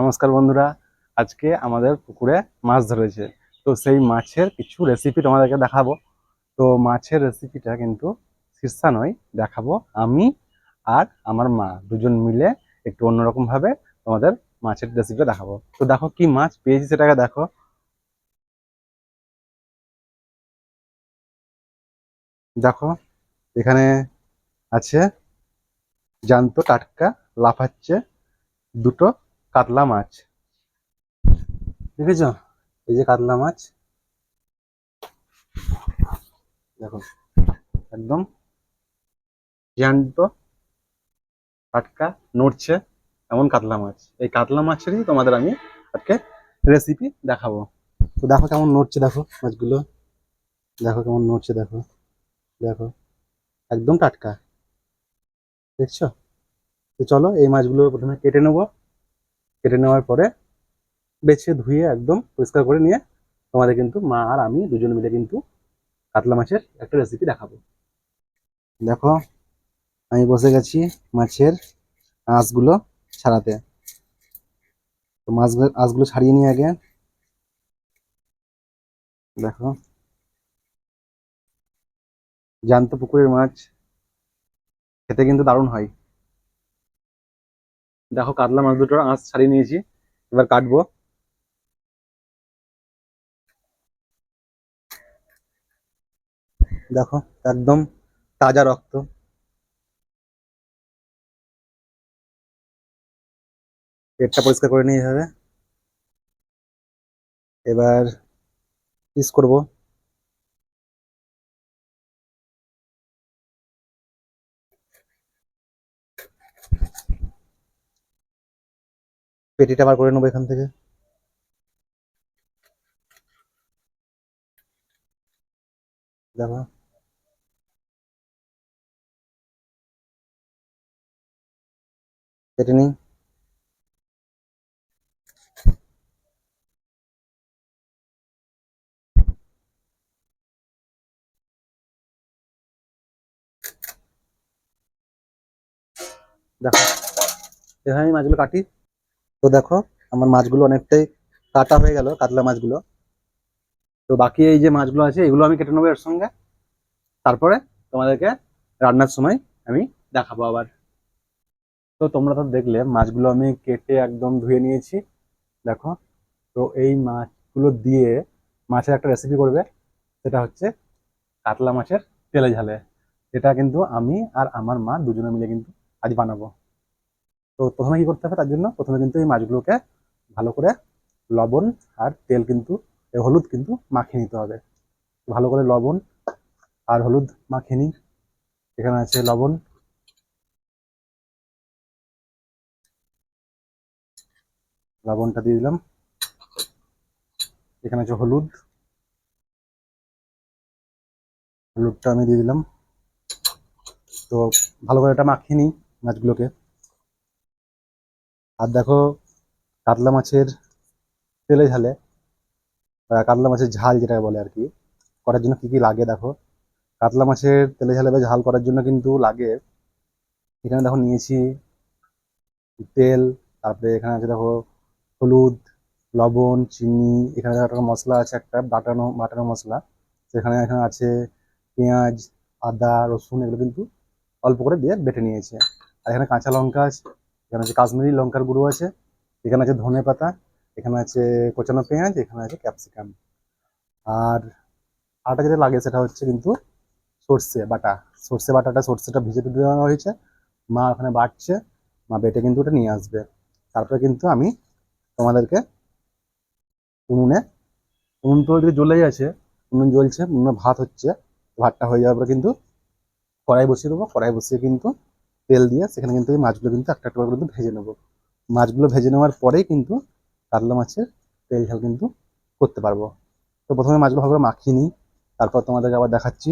নমস্কার বন্ধুরা, আজকে আমাদের পুকুরে মাছ ধরেছে। তো সেই মাছের কিছু রেসিপি তোমাদেরকে দেখাবো। তো মাছের রেসিপিটা কিন্তু শীর্ষা নয়, দেখাবো আমি আর আমার মা দুজন মিলে একটু অন্যরকমভাবে তোমাদের মাছের রেসিপিটা দেখাবো। তো দেখো কি মাছ পেয়েছি সেটাকে দেখো। দেখো, এখানে আছে, জ্যান্ত টাটকা, লাফাচ্ছে, দুটো কাতলা মাছ। দেখেছ? এই যে কাতলা মাছ। দেখো, একদম জ্যান্ত, টাটকা, নড়ছে এমন কাতলা মাছ। এই কাতলা মাছেরই তোমাদের আমি আজকে রেসিপি দেখাবো। তো দেখো কেমন নড়ছে, দেখো মাছগুলো। দেখো কেমন নড়ছে, দেখো। দেখো, একদম টাটকা। দেখছ? তো চলো এই মাছগুলো প্রথমে কেটে নেব। কেটে নেওয়ার পরে বেছে ধুয়ে একদম পরিষ্কার করে নিয়ে তোমাদের কিন্তু মা আর আমি দুজন মিলে কিন্তু কাতলা মাছের একটা রেসিপি দেখাবো। দেখো, আমি বসে গেছি মাছের আঁশগুলো ছাড়াতে। তো মাছ আঁশগুলো ছাড়িয়ে নিয়ে আগে। দেখো। জ্যান্ত পুকুরের মাছ। খেতে কিন্তু দারুণ হয়। দেখো কাতলা মাছ দুটোর আঁশ ছাড়িয়ে নিয়েছি, এবার কাটবো। দেখো, একদম তাজা রক্ত। পেটটা পরিষ্কার করে নিয়ে হবে এবার পিস করব। পেটিটা বার করে নেব এখান থেকে। দেখো কেটে নিই। দেখো এখানে আমি মাছগুলো কাটি। তো দেখো, আমার মাছগুলো অনেকটাই কাটা হয়ে গেল, কাতলা মাছগুলো। তো বাকি এই যে মাছগুলো আছে, এগুলো আমি কেটে নেব এর সঙ্গে। তারপরে তোমাদেরকে রান্নার সময় আমি দেখাবো আবার। তো তোমরা তো দেখলে, মাছগুলো আমি কেটে একদম ধুয়ে নিয়েছি। দেখো, তো এই মাছগুলো দিয়ে মাছের একটা রেসিপি করবে। সেটা হচ্ছে কাতলা মাছের তেলে ঝালে। এটা কিন্তু আমি আর আমার মা দুজনে মিলে কিন্তু আজ বানাবো। তো প্রথমে কি করতে হবে? তার জন্য প্রথমে কিন্তু এই মাছগুলোকে ভালো করে লবণ আর তেল কিন্তু হলুদ কিন্তু মাখিয়ে নিতে হবে। ভালো করে লবণ আর হলুদ মাখিয়ে নিই। এখানে আছে লবণ। লবণটা দিয়ে দিলাম। এখানে আছে হলুদ। হলুদটা আমি দিয়ে দিলাম। তো ভালো করে এটা মাখিয়ে নিই মাছগুলোকে। আর দেখো, কাতলা মাছের তেলে ঝালে কাতলা মাছের ঝাল যেটা বলে আর কি করার জন্য কি কি লাগে দেখো? কাতলা মাছের তেলে ঝালে বা ঝাল করার জন্য কিন্তু লাগে, এখানে দেখো নিয়েছি তেল, তারপরে এখানে আছে দেখো হলুদ, লবণ, চিনি, এখানে একটা মশলা আছে, একটা বাটানো বাটানো মশলা, সেখানে এখানে আছে পেঁয়াজ, আদা, রসুন, এগুলো কিন্তু অল্প করে দিয়ে বেটে নিয়েছে। আর এখানে কাঁচা লঙ্কা আছে এখানে আছে কাশ্মীরি লঙ্কার গুঁড়ো আছে, এখানে আছে ধনে পাতা, এখানে আছে কোচানো পেঁয়াজ, এখানে আছে ক্যাপসিকাম। আর আটা যেটা লাগে সেটা হচ্ছে কিন্তু সর্ষে বাটা। সর্ষে বাটাটা, সর্ষেটা ভিজে টুটে দেওয়া হয়েছে, মা ওখানে বাটছে, মা বেটে কিন্তু ওটা নিয়ে আসবে। তারপরে কিন্তু আমি তোমাদেরকে উনুনে, উনুন তো ওইদিকে জ্বলেই আছে, উনুন জ্বলছে, উনুনে ভাত হচ্ছে, ভাতটা হয়ে যাওয়ার পরে কিন্তু কড়াই বসিয়ে দেবো, কড়াই বসিয়ে কিন্তু তেল দিয়ে সেখানে কিন্তু এই মাছগুলো কিন্তু একটা একটা করে কিন্তু ভেজে নেব। মাছগুলো ভেজে নেওয়ার পরেই কিন্তু কাতলা মাছের তেল ঝাল কিন্তু করতে পারব। তো প্রথমে মাছগুলো ভালো করে মাখিয়ে নিই, তারপর তোমাদেরকে আবার দেখাচ্ছি।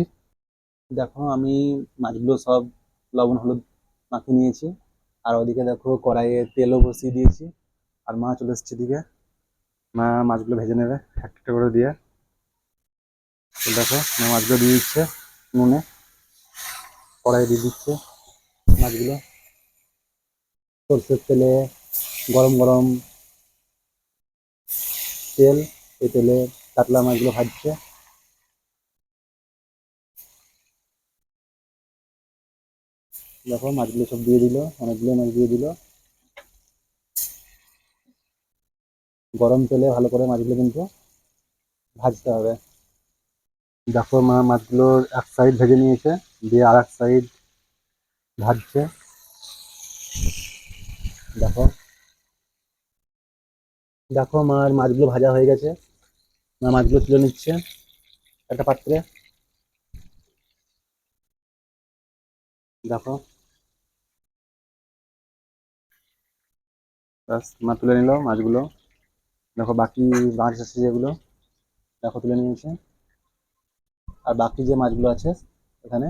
দেখো আমি মাছগুলো সব লবণ, হলুদ মাখিয়ে নিয়েছি, আর ওদিকে দেখো কড়াইয়ে তেলও বসিয়ে দিয়েছি, আর মা চলে এসছে দিকে মা মাছগুলো ভেজে নেবে একটা একটা করে দিয়ে। দেখো মাছগুলো দিয়ে দিচ্ছে নুনে কড়াই দিয়ে দিচ্ছে। মাছগুলো সরষের তেলে গরম গরম তেল, এই তেলে কাতলা মাছগুলো ভাজছে। দেখো মাছগুলো সব দিয়ে দিল, অনেকগুলো মাছ দিয়ে দিল। গরম তেলে ভালো করে মাছগুলো কিন্তু ভাজতে হবে। দেখো মা, মাছগুলো এক সাইড ভেজে নিয়েছে, দিয়ে আর এক সাইড ভাজছে দেখো। দেখো মার মাছগুলো ভাজা হয়ে গেছে। মা, মাছগুলো তুলে নিচ্ছে একটা পাত্রে। দেখো। মা তুলে নিল মাছগুলো। দেখো, বাকি মাছ আছে যেগুলো, দেখো, তুলে নিয়েছে। আর বাকি যে মাছগুলো আছে এখানে,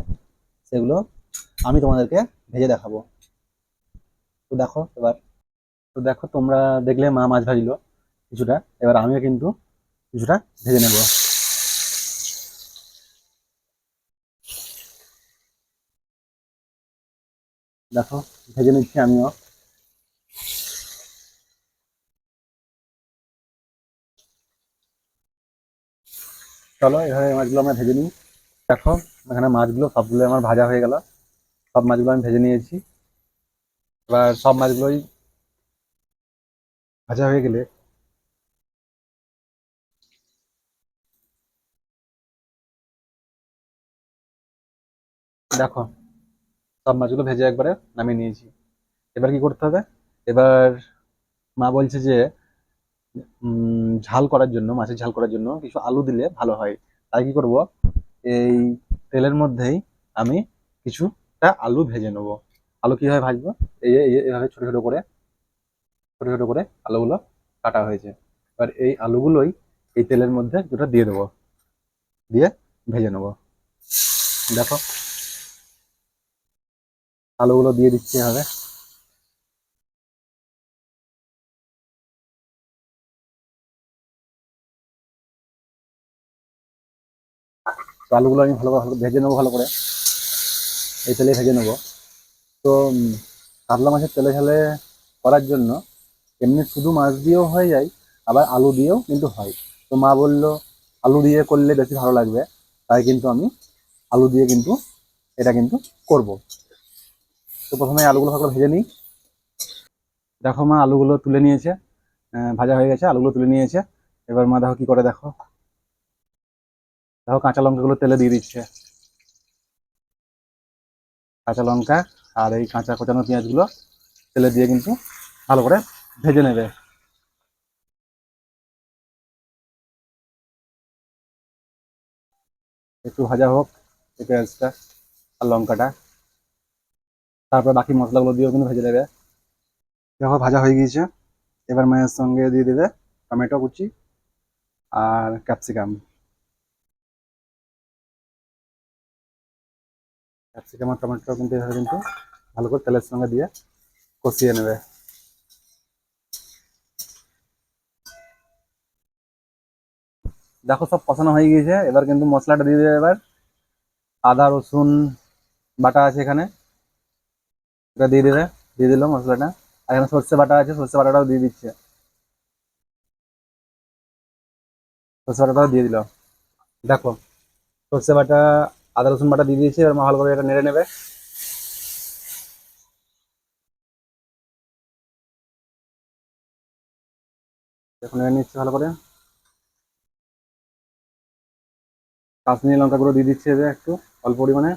সেগুলো আমি তোমাদেরকে ভেজে দেখাবো। তো দেখো এবার, তো দেখো তোমরা দেখলে মা মাছ ভাজলো কিছুটা, এবার আমিও কিন্তু কিছুটা ভেজে নেব। দেখো, ভেজে নিচ্ছি আমিও। চলো, এভাবে মাছগুলো আমরা ভেজে নিই। দেখো, এখানে মাছগুলো সবগুলো আমার ভাজা হয়ে গেল। সব মাছগুলো আমি ভেজে নিয়েছি। এবার সব মাছগুলোই ভাজা হয়ে গেলে দেখো, সব মাছগুলো ভেজে একবারে নামিয়ে নিয়েছি। এবার কি করতে হবে? এবার মা বলছে যে ঝাল করার জন্য, মাছের ঝাল করার জন্য কিছু আলু দিলে ভালো হয়। তাই কি করব? এই তেলের মধ্যেই আমি কিছুটা আলু ভেজে নেব। আলু কীভাবে ভাজবো? এই এই এভাবে ছোট ছোট করে, ছোট ছোট করে আলুগুলো কাটা হয়েছে। এবার এই আলুগুলোই এই তেলের মধ্যে দুটো দিয়ে দেবো। দিয়ে ভেজে নেব। দেখো। আলুগুলো দিয়ে দিচ্ছি এভাবে। আলুগুলো আমি ভালো ভালো ভেজে নেব ভালো করে। এই তেলে ভেজে নেব। তো কাতলা মাছের তেলে ঝালে করার জন্য এমনি শুধু মাছ দিয়েও হয়ে যায়, আবার আলু দিয়েও কিন্তু হয়। তো মা বলল, আলু দিয়ে করলে বেশি ভালো লাগবে। তাই কিন্তু আমি আলু দিয়ে কিন্তু এটা কিন্তু করব। তো প্রথমে আলুগুলো ভালো ভেজে নিই। দেখো মা আলুগুলো তুলে নিয়েছে। ভাজা হয়ে গেছে, আলুগুলো তুলে নিয়েছে। এবার মা দেখো কি করে দেখো। দেখো কাঁচা লঙ্কাগুলো তেলে দিয়ে দিচ্ছে। কাঁচা লঙ্কা আর এই কাঁচা কোচানো পেঁয়াজগুলো তেলে দিয়ে কিন্তু ভালো করে ভেজে নেবে। একটু ভাজা হোক এই পেঁয়াজটা আর লঙ্কাটা। তারপর বাকি মশলাগুলো দিয়েও কিন্তু ভেজে নেবে। দেখো ভাজা হয়ে গিয়েছে। এবার মায়ের সঙ্গে দিয়ে দেবে টমেটো কুচি আর ক্যাপসিকাম। ক্যাপসিকাম আর টমেটো কিন্তু এভাবে কিন্তু। ভালো করে তেলের সঙ্গে দিয়ে কষিয়ে নেবে। দেখো সব কষানো হয়ে গিয়েছে। এবার কিন্তু মশলাটা দিয়ে দেবে এবার। আদা, রসুন, বাটা আছে এখানে। এটা দিয়ে দেবে। দিয়ে দিল মশলাটা। আর এখানে সর্ষে বাটা আছে, সর্ষে বাটাটাও দিয়ে দিচ্ছে। সর্ষে বাটাটাও দিয়ে দিল। দেখো, সর্ষে বাটা আদা রসুন বাটা দিয়ে দিয়েছে, এবার ভালো করে এটা নেড়ে নেবে। এখন নেড়ে নিচ্ছে ভালো করে। কাশ্মীরি লঙ্কা গুঁড়ো দিয়ে দিচ্ছে এবার একটু, অল্প পরিমাণে।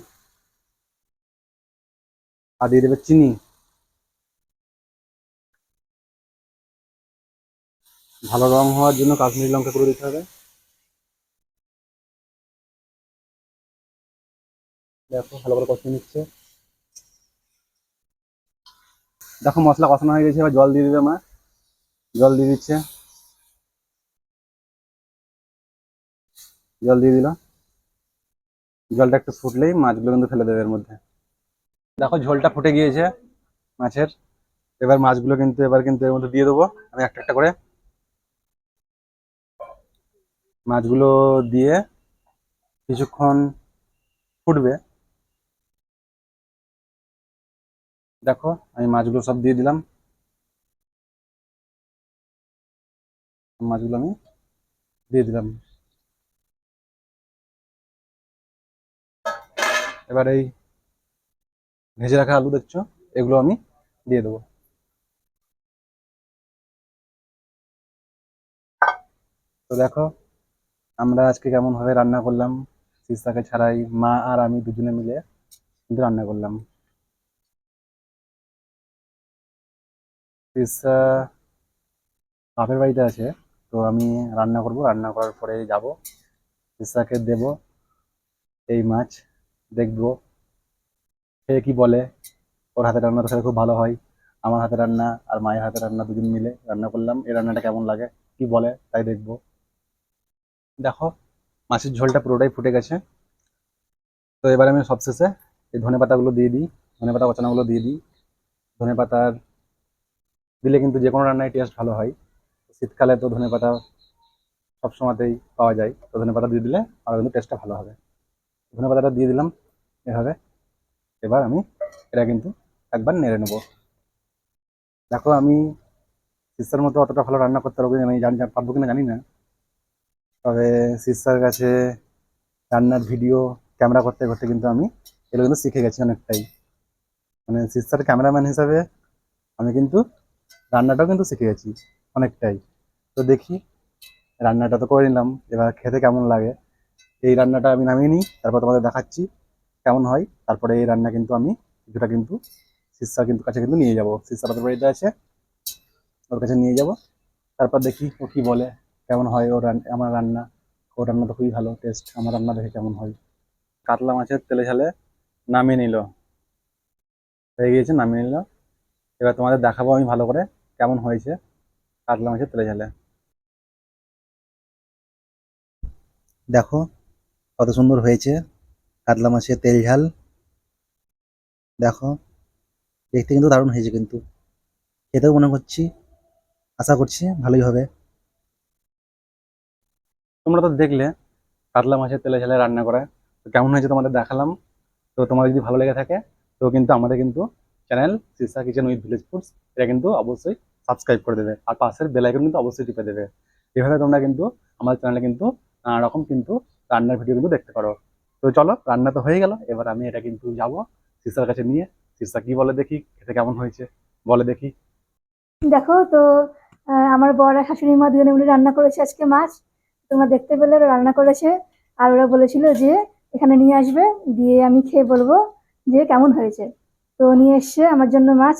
আর দিয়ে দেবে চিনি। ভালো রং হওয়ার জন্য কাশ্মীরি লঙ্কা গুঁড়ো দিতে হবে। দেখো, ভালো করে কষিয়ে নিচ্ছে। দেখো, মশলা কষানো হয়ে গেছে, এবার জল দিয়ে দিবে মা। জল দিয়ে দিচ্ছে। জল দিয়ে দিল। জলটা একটু ফুটলেই মাছগুলো কিন্তু ফেলে দেবে এর মধ্যে। দেখো, ঝোলটা ফুটে গিয়েছে মাছের। এবার মাছগুলো কিন্তু, এবার কিন্তু এর মধ্যে দিয়ে দেবো। আমি একটা একটা করে। মাছগুলো দিয়ে কিছুক্ষণ ফুটবে। দেখো, আমি মাছগুলো সব দিয়ে দিলাম। মাছগুলো আমি দিয়ে দিলাম। এবার এই ভেজে রাখা আলু দেখছ? এগুলো আমি দিয়ে দেবো। তো দেখো, আমরা আজকে কেমন ভাবে রান্না করলাম, সিস্তাকে ছাড়াই মা আর আমি দুজনে মিলে কিন্তু রান্না করলাম। সিস্তা বাপের বাড়িতে আছে, তো আমি রান্না করব। রান্না করার পরে যাব। সিস্তাকে দেব এই মাছ, দেখব সে কি বলে। ওর হাতে রান্না তো খেলে খুব ভালো হয়। আমার হাতে রান্না আর মায়ের হাতে রান্না দুজন মিলে রান্না করলাম। এই রান্নাটা কেমন লাগে, কি বলে তাই দেখব। দেখো, মাছের ঝোলটা পুরোটাই ফুটে গেছে। তো এবার আমি সবশেষে এই ধনে পাতাগুলো দিয়ে দিই। ধনে পাতা কচানাগুলো দিয়ে দিই। ধনে পাতার দিলে কিন্তু যে কোনো রান্নায় টেস্ট ভালো হয়। শীতকালে তো ধনে পাতা সবসময়তেই পাওয়া যায়। তো ধনে পাতা দিয়ে দিলে আরও কিন্তু টেস্টটা ভালো হবে। ধনে পাতাটা দিয়ে দিলাম এভাবে। এবার আমি এটা কিন্তু একবার নেড়ে নেব। দেখো আমি সিস্টার মতো অতটা ভালো রান্না করতে পারব আমি জানি পারব কিনা জানি না। তবে সিস্টার কাছে রান্নার ভিডিও, ক্যামেরা করতে করতে কিন্তু আমি এগুলো কিন্তু শিখে গেছি অনেকটাই। মানে সিস্টার ক্যামেরাম্যান হিসাবে আমি কিন্তু রান্নাটাও কিন্তু শিখে গেছি অনেকটাই। তো দেখি, রান্নাটা তো করে নিলাম। এবার খেতে কেমন লাগে? এই রান্নাটা আমি নামিয়ে নিই, তারপর তোমাদের দেখাচ্ছি কেমন হয়। তারপরে এই রান্না কিন্তু আমি, কিছুটা কিন্তু সিস্টার কিন্তু কাছে কিন্তু নিয়ে যাব। সিস্টার ওদের বাড়িতে আছে, ওর কাছে নিয়ে যাব। তারপর দেখি ও কি বলে, কেমন হয় ওর আমার রান্না। ওর রান্না তো খুবই ভালো, টেস্ট। আমার রান্না দেখে কেমন হয়। কাতলা মাছের তেলে ঝালে নামিয়ে নিল। হয়ে গিয়েছে, নামিয়ে নিল। এবার তোমাদের দেখাবো আমি ভালো করে কেমন হয়েছে? কাতলা মাছের তেলে ঝালে। দেখো, কত সুন্দর হয়েছে। কাতলা মাছের তেল ঝাল। দেখো, দেখতে কিন্তু দারুণ হয়েছে কিন্তু। খেতেও মনে করছি, আশা করছি ভালোই হবে। তোমরা তো দেখলে কাতলা মাছের তেলে ঝালে রান্না করা। তো কেমন হয়েছে তোমাদের দেখালাম। তো তোমাদের যদি ভালো লেগে থাকে, তো কিন্তু আমাদের কিন্তু চ্যানেল সিসা কিচেন উইথ ভিলেজ ফুডস, এটা কিন্তু অবশ্যই সাবস্ক্রাইব করে দেবে। আর পাশের বেল আইকন কিন্তু অবশ্যই টিপে দেবে। এভাবে তোমরা কিন্তু আমাদের চ্যানেলে কিন্তু নানা রকম কিন্তু রান্নার ভিডিও কিন্তু দেখতে পারো। তো চলো, রান্না তো হয়ে গেল। এবার আমি এটা কিন্তু যাব সিসার কাছে নিয়ে। সিসা কি বলে দেখি, খেতে কেমন হয়েছে? বলে দেখি। দেখো তো আমার বর আর শাশুড়ি মা দুজনে মিলে রান্না করেছে আজকে মাছ। তোমরা দেখতে পেলে ওরা রান্না করেছে। আর ওরা বলেছিল যে এখানে নিয়ে আসবে। দিয়ে আমি খেয়ে বলব যে কেমন হয়েছে। তো নিয়ে এসছে আমার জন্য মাছ।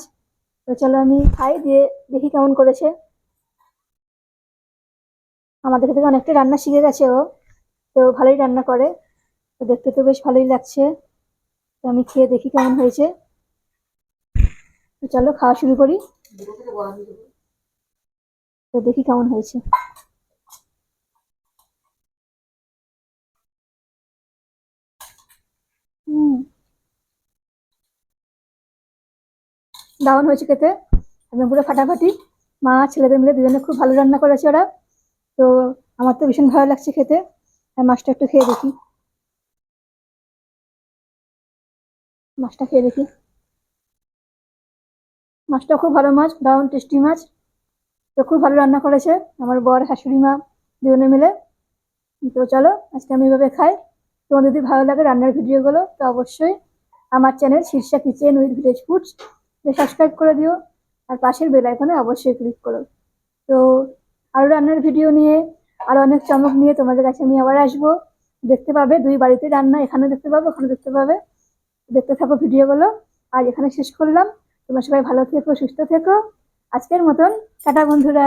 তো চলো আমি খাই, দিয়ে দেখি কেমন করেছে। আমাদের থেকে অনেকটা রান্না শিখে গেছে ও, তো ভালোই রান্না করে। তো দেখতে তো বেশ ভালোই লাগছে। তো আমি খেয়ে দেখি কেমন হয়েছে। তো চলো খাওয়া শুরু করি। তো দেখি কেমন হয়েছে। দারুণ হয়েছে খেতে। একদম পুরো ফাটাফাটি। মা, ছেলেদের মিলে দুজনে খুব ভালো রান্না করেছে ওরা। তো আমার তো ভীষণ ভালো লাগছে খেতে। মাছটা একটু খেয়ে দেখি। মাছটা খেয়ে দেখি। মাছটা খুব ভালো মাছ, দারুণ টেস্টি মাছ। তো খুব ভালো রান্না করেছে আমার বর, শাশুড়ি মা দুজনে মিলে। তো চলো, আজকে আমি এভাবে খাই। তোমার যদি ভালো লাগে রান্নার ভিডিওগুলো, তো অবশ্যই আমার channel Shirsha kitchen with village foods subscribe করে দিও, আর পাশের বেল আইকনে অবশ্যই ক্লিক করো। তো আরও রান্নার ভিডিও নিয়ে আরও অনেক চমক নিয়ে তোমাদের কাছে আমি আবার আসব। দেখতে পাবে, দুই বাড়িতে রান্না এখানে দেখতে পাবে ওখানে দেখতে পাবে। দেখতে থাকো ভিডিওগুলো আর এখানে শেষ করলাম। তোমার সবাই ভালো থেকো, সুস্থ থেকো। আজকের মতন, টাটা বন্ধুরা।